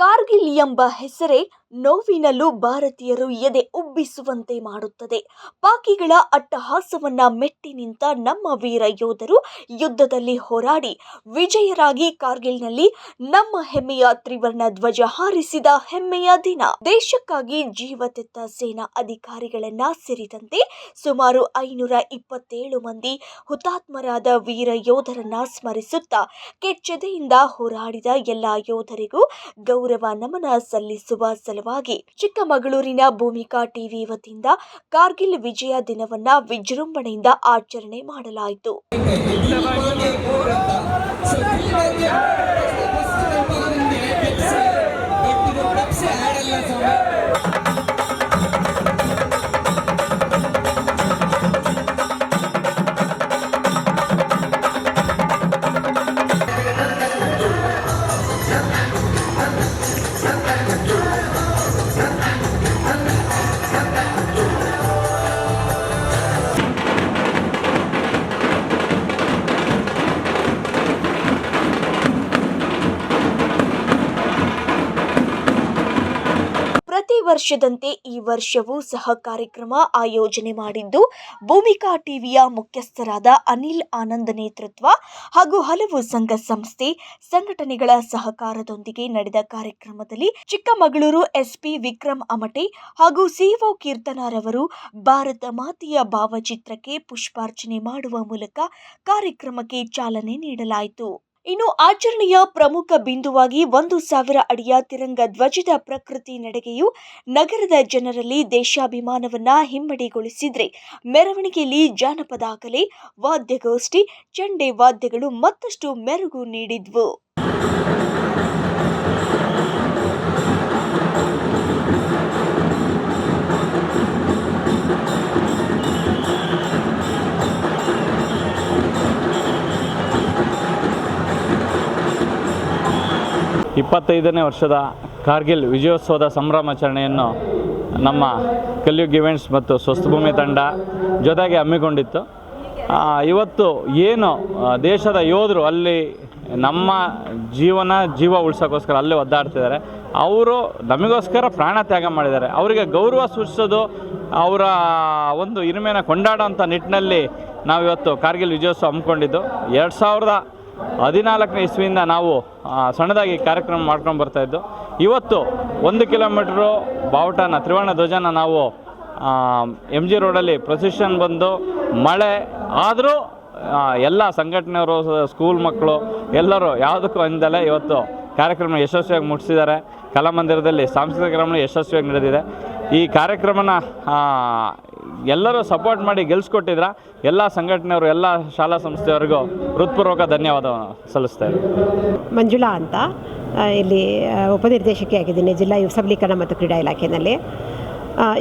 ಕಾರ್ಗಿಲ್ ಎಂಬ ಹೆಸರೇ ನೋವಿನಲ್ಲೂ ಭಾರತೀಯರು ಎದೆ ಉಬ್ಬಿಸುವಂತೆ ಮಾಡುತ್ತದೆ. ಪಾಕಿಗಳ ಅಟ್ಟಹಾಸವನ್ನ ಮೆಟ್ಟಿ ನಿಂತ ನಮ್ಮ ವೀರ ಯೋಧರು ಯುದ್ಧದಲ್ಲಿ ಹೋರಾಡಿ ವಿಜಯರಾಗಿ ಕಾರ್ಗಿಲ್ನಲ್ಲಿ ನಮ್ಮ ಹೆಮ್ಮೆಯ ತ್ರಿವರ್ಣ ಧ್ವಜ ಹಾರಿಸಿದ ಹೆಮ್ಮೆಯ ದಿನ. ದೇಶಕ್ಕಾಗಿ ಜೀವತೆತ್ತ ಸೇನಾ ಅಧಿಕಾರಿಗಳನ್ನ ಸೇರಿದಂತೆ ಸುಮಾರು ಐನೂರ ಇಪ್ಪತ್ತೇಳು ಮಂದಿ ಹುತಾತ್ಮರಾದ ವೀರ ಯೋಧರನ್ನ ಸ್ಮರಿಸುತ್ತಾ, ಕೆಚ್ಚದೆಯಿಂದ ಹೋರಾಡಿದ ಎಲ್ಲಾ ಯೋಧರಿಗೂ ಗೌರವ ನಮನ ಸಲ್ಲಿಸುವ ಸಲುವಾಗಿ ಚಿಕ್ಕಮಗಳೂರಿನ ಭೂಮಿಕಾ ಟಿವಿ ವತಿಯಿಂದ ಕಾರ್ಗಿಲ್ ವಿಜಯ ದಿನವನ್ನ ವಿಜೃಂಭಣೆಯಿಂದ ಆಚರಣೆ ಮಾಡಲಾಯಿತು. ಪ್ರತಿ ವರ್ಷದಂತೆ ಈ ವರ್ಷವೂ ಸಹ ಕಾರ್ಯಕ್ರಮ ಆಯೋಜನೆ ಮಾಡಿದ್ದು ಭೂಮಿಕಾ ಟಿವಿಯ ಮುಖ್ಯಸ್ಥರಾದ ಅನಿಲ್ ಆನಂದ್ ನೇತೃತ್ವ ಹಾಗೂ ಹಲವು ಸಂಘ ಸಂಸ್ಥೆ, ಸಂಘಟನೆಗಳ ಸಹಕಾರದೊಂದಿಗೆ ನಡೆದ ಕಾರ್ಯಕ್ರಮದಲ್ಲಿ ಚಿಕ್ಕಮಗಳೂರು ಎಸ್ಪಿ ವಿಕ್ರಮ್ ಅಮಟೆ ಹಾಗೂ ಸಿಒ ಕೀರ್ತನಾರವರು ಭಾರತ ಮಾತೆಯ ಭಾವಚಿತ್ರಕ್ಕೆ ಪುಷ್ಪಾರ್ಚನೆ ಮಾಡುವ ಮೂಲಕ ಕಾರ್ಯಕ್ರಮಕ್ಕೆ ಚಾಲನೆ ನೀಡಲಾಯಿತು. ಇನ್ನು ಆಚರಣೆಯ ಪ್ರಮುಖ ಬಿಂದುವಾಗಿ ಒಂದು ಸಾವಿರ ಅಡಿಯ ತಿರಂಗ ಧ್ವಜದ ಪ್ರಕೃತಿ ನಡೆಗೆಯು ನಗರದ ಜನರಲ್ಲಿ ದೇಶಾಭಿಮಾನವನ್ನ ಹಿಮ್ಮಡಿಗೊಳಿಸಿದ್ರೆ ಮೆರವಣಿಗೆಯಲ್ಲಿ ಜಾನಪದ ಕಲೆ, ವಾದ್ಯಗೋಷ್ಠಿ, ಚಂಡೆ ವಾದ್ಯಗಳು ಮತ್ತಷ್ಟು ಮೆರುಗು ನೀಡಿದ್ವು. ಇಪ್ಪತ್ತೈದನೇ ವರ್ಷದ ಕಾರ್ಗಿಲ್ ವಿಜಯೋತ್ಸವದ ಸಂಭ್ರಮಾಚರಣೆಯನ್ನು ನಮ್ಮ ಕಲ್ಯುಗ್ ಇವೆಂಟ್ಸ್ ಮತ್ತು ಸ್ವಸ್ಥಭೂಮಿ ತಂಡ ಜೊತೆಗೆ ಹಮ್ಮಿಕೊಂಡಿತ್ತು. ಇವತ್ತು ಏನು ದೇಶದ ಯೋಧರು ಅಲ್ಲಿ ನಮ್ಮ ಜೀವನ, ಜೀವ ಉಳಿಸೋಕ್ಕೋಸ್ಕರ ಅಲ್ಲಿ ಒದ್ದಾಡ್ತಿದ್ದಾರೆ. ಅವರು ನಮಗೋಸ್ಕರ ಪ್ರಾಣ ತ್ಯಾಗ ಮಾಡಿದ್ದಾರೆ. ಅವರಿಗೆ ಗೌರವ ಸೂಚಿಸೋದು ಅವರ ಒಂದು ಹಿರಿಮೆನ ಕೊಂಡಾಡೋಂಥ ನಿಟ್ಟಿನಲ್ಲಿ ನಾವಿವತ್ತು ಕಾರ್ಗಿಲ್ ವಿಜಯೋತ್ಸವ ಹಮ್ಮಿಕೊಂಡಿದ್ದು. ಎರಡು ಸಾವಿರದ ಹದಿನಾಲ್ಕನೇ ಇಸ್ವಿಯಿಂದ ನಾವು ಸಣ್ಣದಾಗಿ ಕಾರ್ಯಕ್ರಮ ಮಾಡ್ಕೊಂಡು ಬರ್ತಾಯಿದ್ದು ಇವತ್ತು ಒಂದು ಕಿಲೋಮೀಟ್ರು ಬಾವುಟನ, ತ್ರಿವರ್ಣ ಧ್ವಜನ ನಾವು ಎಂ ಜಿ ರೋಡಲ್ಲಿ ಪ್ರೊಸಿಷನ್ ಬಂದು ಮಳೆ ಆದರೂ ಎಲ್ಲ ಸಂಘಟನೆಯವರು ಸ್ಕೂಲ್ ಮಕ್ಕಳು ಎಲ್ಲರೂ ಯಾವುದಕ್ಕೂ ಅಂದಲೇ ಇವತ್ತು ಕಾರ್ಯಕ್ರಮ ಯಶಸ್ವಿಯಾಗಿ ಮುಟ್ಟಿಸಿದ್ದಾರೆ ಕಲಾಮಂದಿರದಲ್ಲಿ ಸಾಂಸ್ಕೃತಿಕ ಕಾರ್ಯಕ್ರಮ ಯಶಸ್ವಿಯಾಗಿ ನಡೆದಿದೆ. ಈ ಕಾರ್ಯಕ್ರಮನ ಎಲ್ಲರೂ ಸಪೋರ್ಟ್ ಮಾಡಿ ಗೆಲ್ಸ್ಕೊಟ್ಟಿದ್ರ ಎಲ್ಲ ಸಂಘಟನೆಯವರು, ಎಲ್ಲ ಶಾಲಾ ಸಂಸ್ಥೆಯವರಿಗೂ ಹೃತ್ಪೂರ್ವಕ ಧನ್ಯವಾದ ಸಲ್ಲಿಸ್ತಾ ಮಂಜುಳಾ ಅಂತ ಇಲ್ಲಿ ಉಪನಿರ್ದೇಶಕಿ ಆಗಿದ್ದೀನಿ ಜಿಲ್ಲಾ ಯುವ ಸಬಲೀಕರಣ ಮತ್ತು ಕ್ರೀಡಾ ಇಲಾಖೆಯಲ್ಲಿ.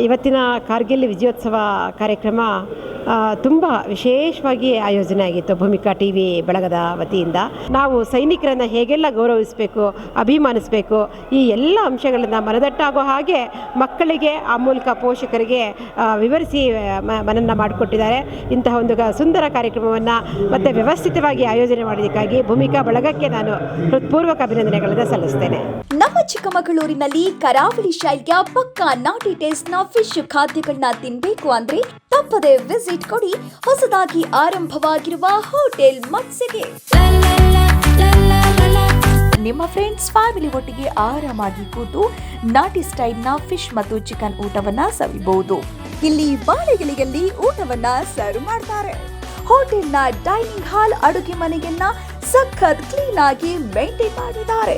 ಇವತ್ತಿನ ಕಾರ್ಗಿಲ್ ವಿಜಯೋತ್ಸವ ಕಾರ್ಯಕ್ರಮ ತುಂಬ ವಿಶೇಷವಾಗಿ ಆಯೋಜನೆ ಆಗಿತ್ತು ಭೂಮಿಕಾ ಟಿ ವಿ ಬಳಗದ ವತಿಯಿಂದ. ನಾವು ಸೈನಿಕರನ್ನು ಹೇಗೆಲ್ಲ ಗೌರವಿಸಬೇಕು, ಅಭಿಮಾನಿಸಬೇಕು, ಈ ಎಲ್ಲ ಅಂಶಗಳನ್ನು ಮನದಟ್ಟಾಗೋ ಹಾಗೆ ಮಕ್ಕಳಿಗೆ, ಆ ಮೂಲಕ ಪೋಷಕರಿಗೆ ವಿವರಿಸಿ ಮನನ್ನ ಮನನ ಮಾಡಿಕೊಟ್ಟಿದ್ದಾರೆ. ಇಂತಹ ಒಂದು ಸುಂದರ ಕಾರ್ಯಕ್ರಮವನ್ನು ಮತ್ತು ವ್ಯವಸ್ಥಿತವಾಗಿ ಆಯೋಜನೆ ಮಾಡಿದ್ದಕ್ಕಾಗಿ ಭೂಮಿಕಾ ಬಳಗಕ್ಕೆ ನಾನು ಹೃತ್ಪೂರ್ವಕ ಅಭಿನಂದನೆಗಳನ್ನು ಸಲ್ಲಿಸ್ತೇನೆ. ನಮ್ಮ ಚಿಕ್ಕಮಗಳೂರಿನಲ್ಲಿ ಕರಾವಳಿ ಶೈಲಿಯ ಪಕ್ಕಾ ನಾಟಿ ಟೇಸ್ಟ್ನ ಫಿಶ್ ಖಾದ್ಯಗಳನ್ನ ತಿನ್ನಬೇಕು ಅಂದ್ರೆ ತಪ್ಪದೆ ವಿಸಿಟ್ ಕೊಡಿ. ಹೊಸದಾಗಿ ಆರಂಭವಾಗಿರುವ ಹೋಟೆಲ್ ಮತ್ಸೆಗೆ ನಿಮ್ಮ ಫ್ರೆಂಡ್ಸ್ ಫ್ಯಾಮಿಲಿ ಒಟ್ಟಿಗೆ ಆರಾಮಾಗಿ ಕೂತು ನಾಟಿ ಸ್ಟೈಲ್ನ ಫಿಶ್ ಮತ್ತು ಚಿಕನ್ ಊಟವನ್ನ ಸವಿಬಹುದು. ಇಲ್ಲಿ ಬಾಳೆಗಳಿಗೆಲ್ಲಿ ಊಟವನ್ನ ಸರ್ವ್ ಮಾಡ್ತಾರೆ. ಹೋಟೆಲ್ನ ಡೈನಿಂಗ್ ಹಾಲ್ ಅಡುಗೆ ಮನೆಯನ್ನ ಸಖತ್ ಕ್ಲೀನ್ ಆಗಿ ಮೇಂಟೈನ್ ಮಾಡಿದ್ದಾರೆ.